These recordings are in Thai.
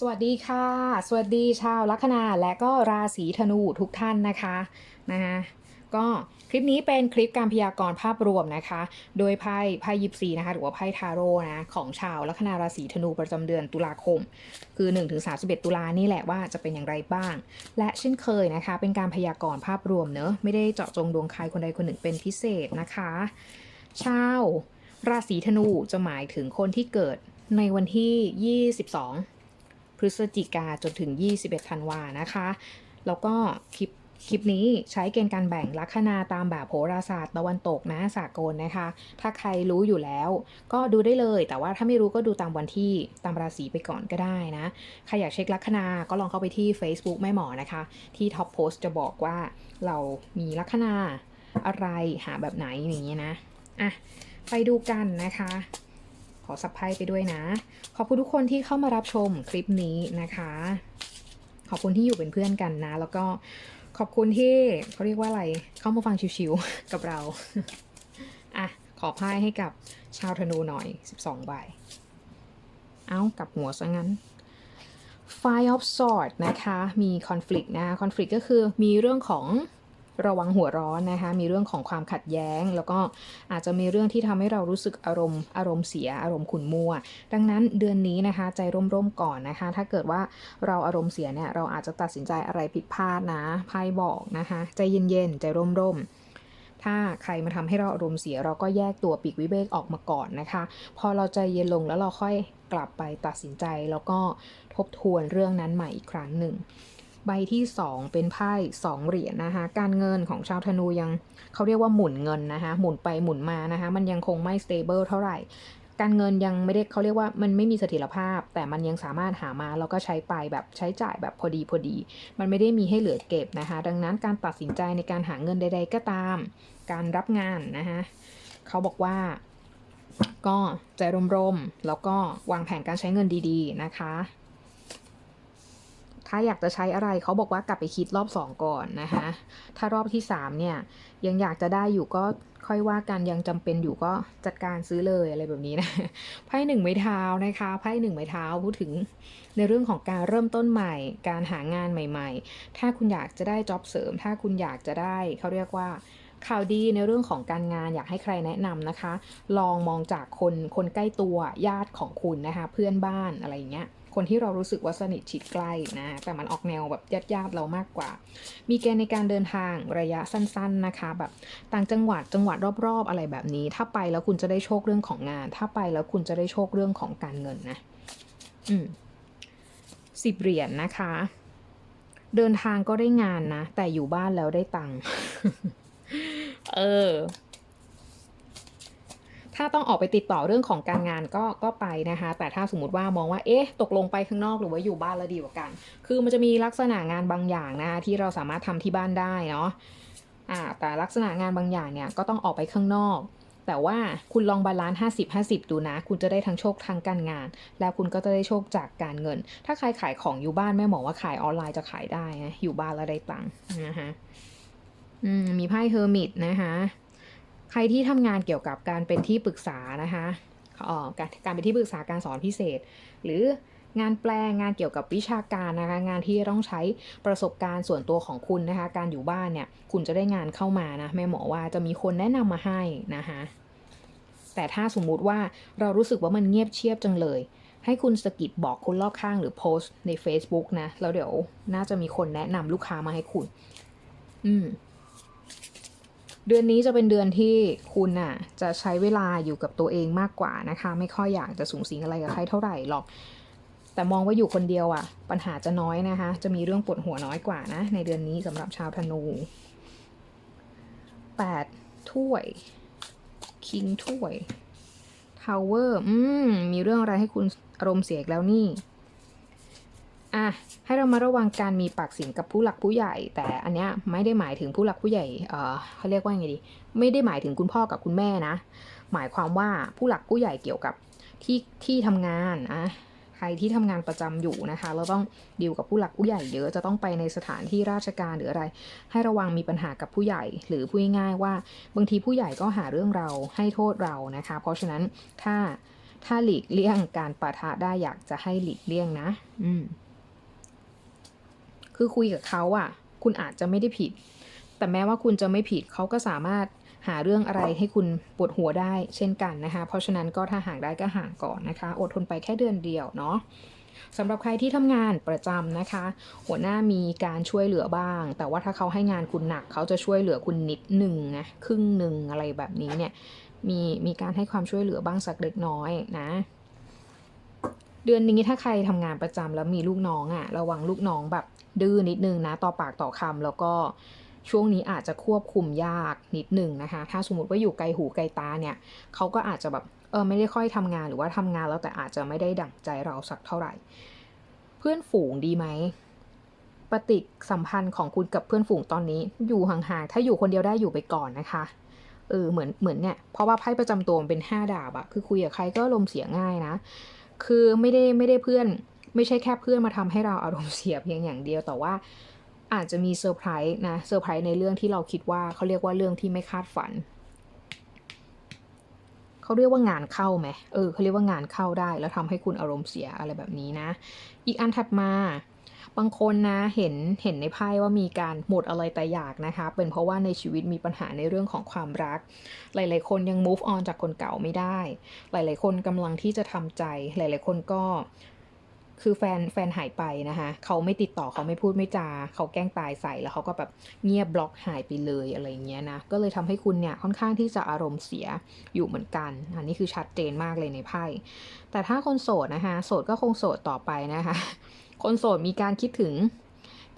สวัสดีค่ะ สวัสดีชาวลัคนาและก็ราศีธนูทุกท่านนะคะนะคะก็คลิปนี้เป็นคลิปการพยากรณ์ภาพรวมนะคะ โดยไพ่ไพ่ยิปซีนะคะหรือว่าไพ่ทาโร่นะของชาวลัคนาราศีธนูประจำเดือนตุลาคม คือ 1-31 ตุลานี่แหละว่าจะเป็นอย่างไรบ้าง และเช่นเคยนะคะ เป็นการพยากรณ์ภาพรวมเนอะไม่ได้เจาะจงดวงใครคนใดคนหนึ่งเป็นพิเศษนะคะชาวราศีธนูจะหมายถึงคนที่เกิดในวันที่ 22 พฤศจิกาจนถึง 21ธันวานะคะ แล้วก็คลิปคลิปนี้ใช้เกณฑ์การแบ่งลัคนาตามแบบโหราศาสตร์ตะวันตกนะสากลนะคะ ถ้าใครรู้อยู่แล้ว ก็ดูได้เลย แต่ว่าถ้าไม่รู้ก็ดูตามวันที่ตามราศีไปก่อนก็ได้นะ ใครอยากเช็คลัคนาก็ลองเข้าไปที่ Facebook แม่หมอนะคะ ที่ท็อปโพสจะบอกว่าเรามีลัคนาอะไรหาแบบไหนอย่างเงี้ยนะ อะ ไปดูกันนะคะ อสับไพ่ไปด้วยนะ ขอบคุณทุกคนที่เข้ามารับชมคลิปนี้นะคะ ขอบคุณที่อยู่เป็นเพื่อนกันนะ แล้วก็ขอบคุณที่เขาเรียกว่าอะไรเข้ามาฟังชิวๆกับเราอะขอไพ่ให้กับชาวธนูหน่อย 12 ใบ เอากับหัวซะงั้น Five of Swords นะคะ มี conflict นะ conflict ก็คือมีเรื่องของ ระวังหัวร้อนนะคะ มีเรื่องของความขัดแย้ง แล้วก็อาจจะมีเรื่องที่ทำให้เรารู้สึกอารมณ์ อารมณ์เสีย อารมณ์ขุ่นมัว ดังนั้นเดือนนี้นะคะ ใจร่มๆก่อนนะคะ ถ้าเกิดว่าเราอารมณ์เสียเนี่ย เราอาจจะตัดสินใจอะไรผิดพลาดนะไพ่บอกนะคะ ใจเย็นๆ ใจร่มๆถ้าใครมาทำให้เราอารมณ์เสียเราก็แยกตัวปีกวิเวกออกมาก่อนนะคะ พอเราใจเย็นลงแล้วเราค่อยกลับไปตัดสินใจแล้วก็ทบทวนเรื่องนั้นใหม่อีกครั้งหนึ่ง ใบที่ 2 เป็นไพ่2เหรียญนะคะ การเงินของชาวธนูยังเขาเรียกว่าหมุนเงินนะคะ หมุนไปหมุนมานะคะ มันยังคงไม่ stable เท่าไหร่ การเงินยังไม่ได้เขาเรียกว่ามันไม่มีเสถียรภาพ แต่มันยังสามารถหามาแล้วก็ใช้ไปแบบใช้จ่ายแบบพอดีพอดี มันไม่ได้มีให้เหลือเก็บนะคะ ดังนั้นการตัดสินใจในการหาเงินใด ๆ ก็ตาม การรับงานนะคะเขาบอกว่าก็ใจร่มๆ แล้วก็วางแผนการใช้เงินดีๆ นะคะ ถ้าอยากจะใช้อะไรเขาบอกว่ากลับไปคิดรอบสองก่อนนะคะ ถ้ารอบที่สามเนี่ย ยังอยากจะได้อยู่ก็ค่อยว่ากันยังจำเป็นอยู่ก็จัดการซื้อเลยอะไรแบบนี้นะไพ่หนึ่งไม้เท้านะคะไพ่หนึ่งไม้เท้าพูดถึงในเรื่องของการเริ่มต้นใหม่ การหางานใหม่ ๆ ถ้าคุณอยากจะได้จ็อบเสริม ถ้าคุณอยากจะได้เขาเรียกว่าข่าวดีในเรื่องของการงานอยากให้ใครแนะนำนะคะ ลองมองจากคนคนใกล้ตัวญาติของคุณนะคะ เพื่อนบ้านอะไรอย่างเงี้ย คนที่เรารู้สึกว่าสนิทชิดใกล้นะ แต่มันออกแนวแบบญาติญาติๆเรามากกว่า มีเกณฑ์ในการเดินทางระยะสั้นๆนะคะ แบบต่างจังหวัดจังหวัดรอบๆ อะไรแบบนี้ ถ้าไปแล้วคุณจะได้โชคเรื่องของงาน ถ้าไปแล้วคุณจะได้โชคเรื่องของการเงินนะ อืมสิบเหรียญนะคะ เดินทางก็ได้งานนะ แต่อยู่บ้านแล้วได้ตังค์ เออ ถ้าต้องออกไปติดต่อเรื่องของการงานก็ก็ไปนะคะ แต่ถ้าสมมติว่ามองว่าเอ๊ะตกลงไปข้างนอกหรือว่าอยู่บ้านแล้วดีกว่ากัน คือมันจะมีลักษณะงานบางอย่างนะคะที่เราสามารถทำที่บ้านได้เนาะอ่าแต่ลักษณะงานบางอย่างเนี่ยก็ต้องออกไปข้างนอก แต่ว่าคุณลองบาลานซ์ห้าสิบห้าสิบดูนะ คุณจะได้ทั้งโชคทางการงาน แล้วคุณก็จะได้โชคจากการเงิน ถ้าใครขายของอยู่บ้านแม่หมอว่าขายออนไลน์จะขายได้นะอยู่บ้านแล้วได้ตังค์นะคะอืมมีไพ่เฮอร์มิตนะคะ ใครที่ทำงานเกี่ยวกับการเป็นที่ปรึกษานะคะการการเป็นที่ปรึกษาการสอนพิเศษ หรืองานแปลงานเกี่ยวกับวิชาการนะคะงานที่ต้องใช้ประสบการณ์ส่วนตัวของคุณนะคะ การอยู่บ้านเนี่ยคุณจะได้งานเข้ามานะแม่หมอว่าจะมีคนแนะนำมาให้นะคะแต่ถ้าสมมุติว่าเรารู้สึกว่ามันเงียบเชียบจังเลย ให้คุณสกิดบอกคนรอบข้างหรือโพสต์ใน Facebook นะแล้วเดี๋ยวน่าจะมีคนแนะนำลูกค้ามาให้คุณ อืม เดือนนี้จะเป็นเดือนที่คุณน่ะจะใช้เวลาอยู่กับตัวเองมากกว่านะคะ ไม่ค่อยอยากจะสูงสิงอะไรกับใครเท่าไหร่หรอก แต่มองว่าอยู่คนเดียวอะ ปัญหาจะน้อยนะคะ จะมีเรื่องปวดหัวน้อยกว่านะ ในเดือนนี้สำหรับชาวธนูแปดถ้วย คิงถ้วยทาวเวอร์อืมมีเรื่องอะไรให้คุณอารมณ์เสียอีกแล้วนี่ อะให้เรามาระวังการมีปากเสียงกับผู้หลักผู้ใหญ่ แต่อันเนี้ยไม่ได้หมายถึงผู้หลักผู้ใหญ่เออเขาเรียกว่าไงดี ไม่ได้หมายถึงคุณพ่อกับคุณแม่นะ หมายความว่าผู้หลักผู้ใหญ่เกี่ยวกับที่ที่ทำงานอะใครที่ทำงานประจำอยู่นะคะเราต้องดีลกับผู้หลักผู้ใหญ่เยอะจะต้องไปในสถานที่ราชการหรืออะไร ให้ระวังมีปัญหากับผู้ใหญ่ หรือพูดง่ายๆว่า บางทีผู้ใหญ่ก็หาเรื่องเราให้โทษเรานะคะ เพราะฉะนั้นถ้าถ้าหลีกเลี่ยงการปะทะได้อยากจะให้หลีกเลี่ยงนะ อืม คือคุยกับเขาอะคุณอาจจะไม่ได้ผิด แต่แม้ว่าคุณจะไม่ผิดเขาก็สามารถหาเรื่องอะไรให้คุณปวดหัวได้เช่นกันนะคะ เพราะฉะนั้นก็ถ้าห่างได้ก็ห่างก่อนนะคะ อดทนไปแค่เดือนเดียวเนาะสำหรับใครที่ทำงานประจำนะคะ หัวหน้ามีการช่วยเหลือบ้าง แต่ว่าถ้าเขาให้งานคุณหนัก เขาจะช่วยเหลือคุณนิดหนึ่งนะครึ่งหนึ่งอะไรแบบนี้เนี่ยมีมีการให้ความช่วยเหลือบ้างสักเล็กน้อยนะ เดือนนี้ถ้าใครทำงานประจำแล้วมีลูกน้องอะ่ะระวังลูกน้องแบบ ดื้อนิดนึงนะ ต่อปากต่อคำแล้วก็ช่วงนี้อาจจะควบคุมยากนิดนึงนะคะ ถ้าสมมติว่าอยู่ไกลหูไกลตาเนี่ยเขาก็อาจจะแบบเออไม่ได้ค่อยทำงานหรือว่าทำงานแล้วแต่อาจจะไม่ได้ดั่งใจเราสักเท่าไหร่ เพื่อนฝูงดีไหมปฏิสัมพันธ์ของคุณกับเพื่อนฝูงตอนนี้ อยู่ห่างๆถ้าอยู่คนเดียวได้อยู่ไปก่อนนะคะเออเหมือนเหมือนเนี่ยเพราะว่าไพ่ประจำตัวมันเป็นห้าดาบอะคือคุยกับใครก็อารมเสียง่ายนะ คือไม่ได้ไม่ได้เพื่อน ไม่ใช่แค่เพื่อนมาทำให้เราอารมณ์เสียเพียงอย่างเดียว แต่ว่าอาจจะมีเซอร์ไพรส์นะเซอร์ไพรส์ในเรื่องที่เราคิดว่าเขาเรียกว่าเรื่องที่ไม่คาดฝันเขาเรียกว่างานเข้าไหมเออเขาเรียกว่างานเข้าได้ แล้วทำให้คุณอารมณ์เสียอะไรแบบนี้นะ อีกอันถัดมา บางคนนะ เห็น เห็นในไพ่ว่ามีการหมดอะไรแต่อยากนะคะ เป็นเพราะว่าในชีวิตมีปัญหาในเรื่องของความรัก หลาย ๆ คนยัง move on จากคนเก่าไม่ได้ หลาย ๆ คนกำลังที่จะทำใจ หลาย ๆ คนก็ คือแฟนแฟนหายไปนะคะเขาไม่ติดต่อเขาไม่พูดไม่จาเขาแกล้งตายใส่แล้วเขาก็แบบเงียบบล็อกหายไปเลยอะไรอย่างเงี้ยนะก็เลยทำให้คุณเนี่ยค่อนข้างที่จะอารมณ์เสียอยู่เหมือนกันอันนี้คือชัดเจนมากเลยในไพ่แต่ถ้าคนโสดนะคะโสดก็คงโสดต่อไปนะคะ คนโสดมีการคิดถึง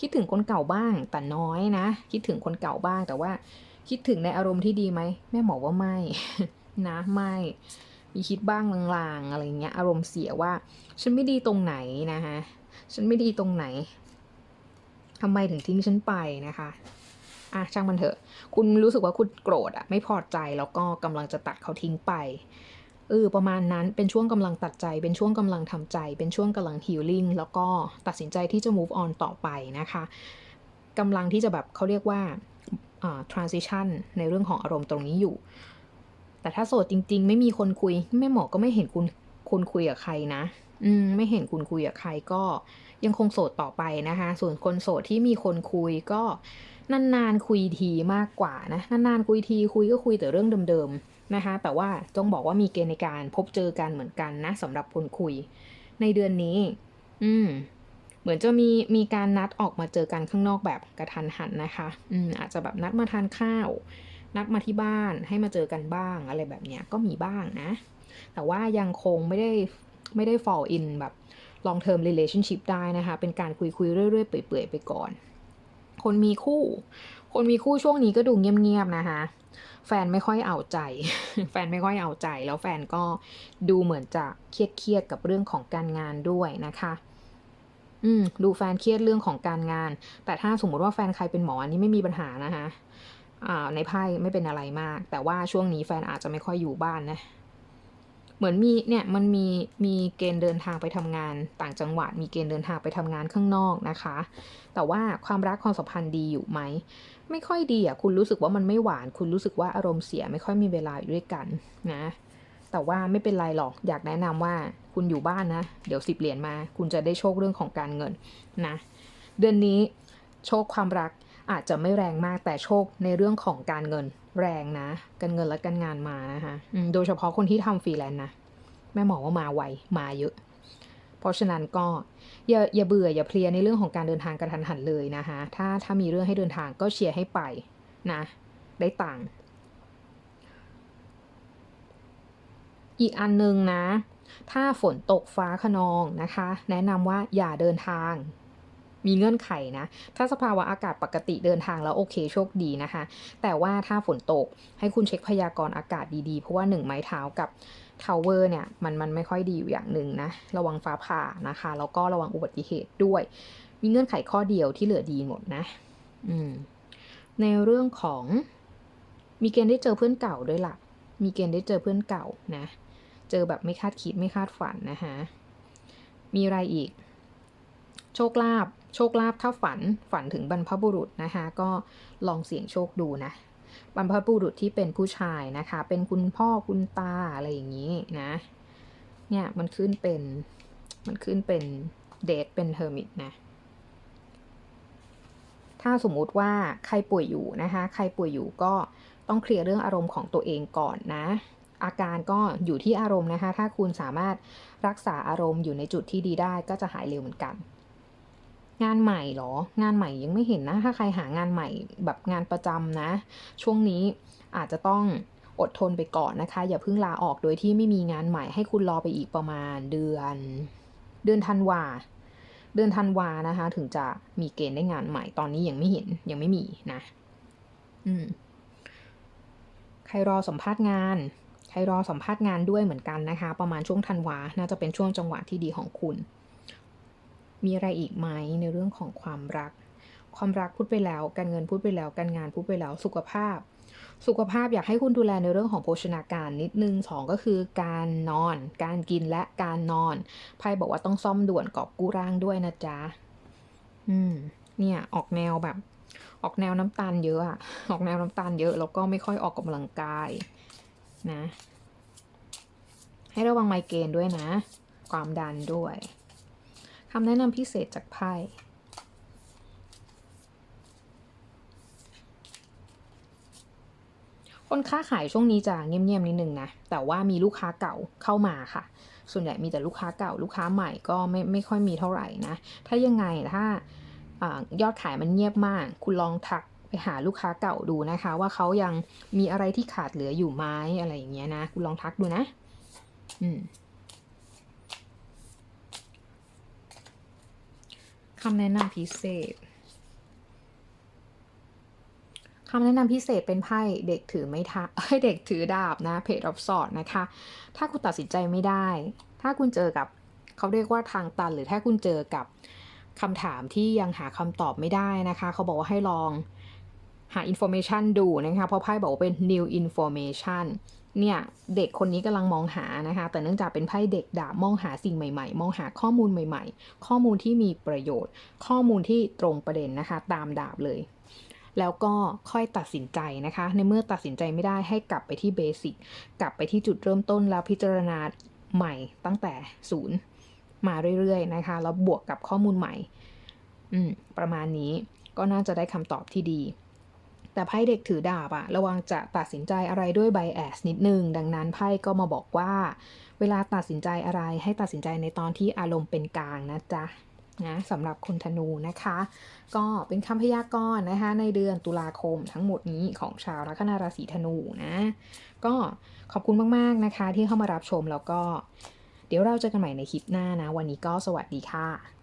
คิดถึงคนเก่าบ้างแต่น้อยนะ คิดถึงคนเก่าบ้างแต่ว่าคิดถึงในอารมณ์ที่ดีไหมแม่หมอว่าไม่นะไม่ มีคิดบ้างลางๆอะไรเงี้ยอารมณ์เสียว่า ฉันไม่ดีตรงไหนนะคะฉันไม่ดีตรงไหนทำไมถึงทิ้งฉันไปนะคะอะช่างมันเถอะ คุณรู้สึกว่าคุณโกรธอะไม่พอใจแล้วก็กำลังจะตัดเขาทิ้งไปเออประมาณนั้นเป็นช่วงกำลังตัดใจ เป็นช่วงกำลังทำใจ เป็นช่วงกำลัง healing แล้วก็ตัดสินใจที่จะ move on ต่อไปนะคะกำลังที่จะแบบเขาเรียกว่า transition ในเรื่องของอารมณ์ตรงนี้อยู่ แต่ถ้าโสดจริง ๆ ไม่มีคนคุยแม่เหมอก็ไม่เห็นคุณคุณคุยกับใครนะ อืม ไม่เห็นคุณคุยกับใครก็ยังคงโสดต่อไปนะคะ ส่วนคนโสดที่มีคนคุยก็นานๆคุยทีมากกว่านะนานๆคุยทีคุยก็คุยแต่เรื่องเดิมๆนะคะ แต่ว่าต้องบอกว่ามีเกณฑ์ในการพบเจอกันเหมือนกันนะสำหรับคนคุย ในเดือนนี้ อืม เหมือนจะมีมีการนัดออกมาเจอกันข้างนอกแบบกระทันหันนะคะ อืมอาจจะแบบนัดมาทานข้าว นัดมาที่บ้านให้มาเจอกันบ้างอะไรแบบเนี้ยก็มีบ้างนะ แต่ว่ายังคงไม่ได้ไม่ได้ fall in แบบ long term relationship ได้นะคะ เป็นการคุยคุยเรื่อยๆเปื่อยๆไปก่อน คนมีคู่ คนมีคู่ช่วงนี้ก็ดูเงียบๆนะคะ แฟนไม่ค่อยเอาใจ แฟนไม่ค่อยเอาใจ แล้วแฟนก็ดูเหมือนจะเครียดๆกับเรื่องของการงานด้วยนะคะอืมดูแฟนเครียดเรื่องของการงาน แต่ถ้าสมมติว่าแฟนใครเป็นหมออันนี้ไม่มีปัญหานะคะ ในไพ่ไม่เป็นอะไรมาก แต่ว่าช่วงนี้แฟนอาจจะไม่ค่อยอยู่บ้านนะ เหมือนมีเนี่ยมันมีมีเกณฑ์เดินทางไปทำงาน ต่างจังหวัด มีเกณฑ์เดินทางไปทำงานข้างนอกนะคะ แต่ว่าความรักความสัมพันธ์ดีอยู่ไหม ไม่ค่อยดีอะคุณรู้สึกว่ามันไม่หวาน คุณรู้สึกว่าอารมณ์เสียไม่ค่อยมีเวลาอยู่ด้วยกันนะแต่ว่าไม่เป็นไรหรอก อยากแนะนำว่าคุณอยู่บ้านนะ เดี๋ยวสิบเหรียญมา คุณจะได้โชคเรื่องของการเงินนะ เดือนนี้โชคความรัก อาจจะไม่แรงมากแต่โชคในเรื่องของการเงินแรงนะ การเงินและการงานมานะคะโดยเฉพาะคนที่ทำฟรีแลนซ์นะแม่หมอว่ามาไวมาเยอะ เพราะฉะนั้นก็อย่าอย่าเบื่ออย่าเพลียในเรื่องของการเดินทางกระทันหันเลยนะคะถ้าถ้ามีเรื่องให้เดินทางก็เชียร์ให้ไปนะ ได้ตังค์อีกอันหนึงนะ ถ้าฝนตกฟ้าขนองนะคะ แนะนำว่าอย่าเดินทาง มีเงื่อนไขนะ ถ้าสภาวะอากาศปกติเดินทางแล้วโอเคโชคดีนะคะ แต่ว่าถ้าฝนตกให้คุณเช็คพยากรณ์อากาศดีๆ เพราะว่าหนึ่งไม้เท้ากับทาวเวอร์เนี่ยมันมันไม่ค่อยดีอยู่อย่างหนึ่งนะ ระวังฟ้าผ่านะคะ แล้วก็ระวังอุบัติเหตุด้วย มีเงื่อนไขข้อเดียวที่เหลือดีหมดนะ อืม ในเรื่องของมีเกณฑ์ได้เจอเพื่อนเก่าด้วยล่ะ มีเกณฑ์ได้เจอเพื่อนเก่านะ เจอแบบไม่คาดคิดไม่คาดฝันนะคะมีอะไรอีก โชคลาภโชคลาภถ้าฝันฝันถึงบรรพบุรุษนะคะก็ลองเสี่ยงโชคดูนะบรรพบุรุษที่เป็นผู้ชายนะคะ เป็นคุณพ่อคุณตาอะไรอย่างนี้นะ เนี่ยมันขึ้นเป็นมันขึ้นเป็นเดทเป็นเฮอร์มิตนะถ้าสมมุติว่าใครป่วยอยู่นะคะ ใครป่วยอยู่ก็ต้องเคลียร์เรื่องอารมณ์ของตัวเองก่อนนะ อาการก็อยู่ที่อารมณ์นะคะ ถ้าคุณสามารถรักษาอารมณ์อยู่ในจุดที่ดีได้ก็จะหายเร็วเหมือนกัน งานใหม่เหรอ งานใหม่ยังไม่เห็นนะ ถ้าใครหางานใหม่แบบงานประจำนะ ช่วงนี้อาจจะต้องอดทนไปก่อนนะคะ อย่าเพิ่งลาออกโดยที่ไม่มีงานใหม่ให้คุณรอไปอีกประมาณเดือน เดือนธันวาเดือนธันวานะคะ ถึงจะมีเกณฑ์ได้งานใหม่ตอนนี้ยังไม่เห็นยังไม่มีนะ อืม ใครรอสัมภาษณ์งาน ใครรอสัมภาษณ์งานด้วยเหมือนกันนะคะ ประมาณช่วงธันวาน่าจะเป็นช่วงจังหวะที่ดีของคุณ มีอะไรอีกไหมในเรื่องของความรัก ความรักพูดไปแล้ว การเงินพูดไปแล้ว การงานพูดไปแล้ว สุขภาพ สุขภาพอยากให้คุณดูแลในเรื่องของโภชนาการนิดนึงสองก็คือการนอน การกินและการนอน ไพ่บอกว่าต้องซ่อมด่วนกอบกู้ร่างด้วยนะจ๊ะ อืม เนี่ยออกแนวแบบ ออกแนวน้ำตาลเยอะอะออกแนวน้ำตาลเยอะแล้วก็ไม่ค่อยออกกำลังกาย นะ ให้ระวังไมเกรนด้วยนะ ความดันด้วย คำแนะนำพิเศษจากไพ่คนค้าขายช่วงนี้จะเงียบๆนิดนึงนะ แต่ว่ามีลูกค้าเก่าเข้ามาค่ะ ส่วนใหญ่มีแต่ลูกค้าเก่า ลูกค้าใหม่ก็ไม่ไม่ค่อยมีเท่าไหร่นะ ถ้ายังไงถ้าอายอดขายมันเงียบมาก คุณลองทักไปหาลูกค้าเก่าดูนะคะ ว่าเขายังมีอะไรที่ขาดเหลืออยู่ไหมอะไรอย่างเงี้ยนะ คุณลองทักดูนะ อืม คำแนะนำพิเศษคำแนะนำพิเศษเป็นไพ่เด็กถือไม่ทะให้เด็กถือดาบนะเพจรับสอดนะคะ ถ้าคุณตัดสินใจไม่ได้ ถ้าคุณเจอกับเขาเรียกว่าทางตัน หรือถ้าคุณเจอกับคำถามที่ยังหาคำตอบไม่ได้นะคะ เขาบอกว่าให้ลองหา information ดูนะคะ เพราะไพ่บอกว่าเป็น new information เนี่ยเด็กคนนี้กำลังมองหานะคะ แต่เนื่องจากเป็นไพ่เด็กดาบมองหาสิ่งใหม่ๆ มองหาข้อมูลใหม่ ๆ ข้อมูลที่มีประโยชน์ ข้อมูลที่ตรงประเด็นนะคะ ตามดาบเลย แล้วก็ค่อยตัดสินใจนะคะ ในเมื่อตัดสินใจไม่ได้ให้กลับไปที่เบสิกกลับไปที่จุดเริ่มต้นแล้วพิจารณาใหม่ตั้งแต่ศูนย์มาเรื่อยๆนะคะ แล้วบวกกับข้อมูลใหม่ อืมประมาณนี้ก็น่าจะได้คำตอบที่ดี แต่ไพ่เด็กถือดาบอะระวังจะตัดสินใจอะไรด้วยไบแอสนิดนึง ดังนั้นไพ่ก็มาบอกว่า เวลาตัดสินใจอะไรให้ตัดสินใจในตอนที่อารมณ์เป็นกลางนะจ๊ะนะสำหรับคนธนูนะคะ ก็เป็นคำพยากรณ์นะคะ ในเดือนตุลาคมทั้งหมดนี้ของชาวลัคนาราศีธนูนะ ก็ขอบคุณมากๆนะคะที่เข้ามารับชมแล้วก็ เดี๋ยวเราเจอกันใหม่ในคลิปหน้านะ วันนี้ก็สวัสดีค่ะ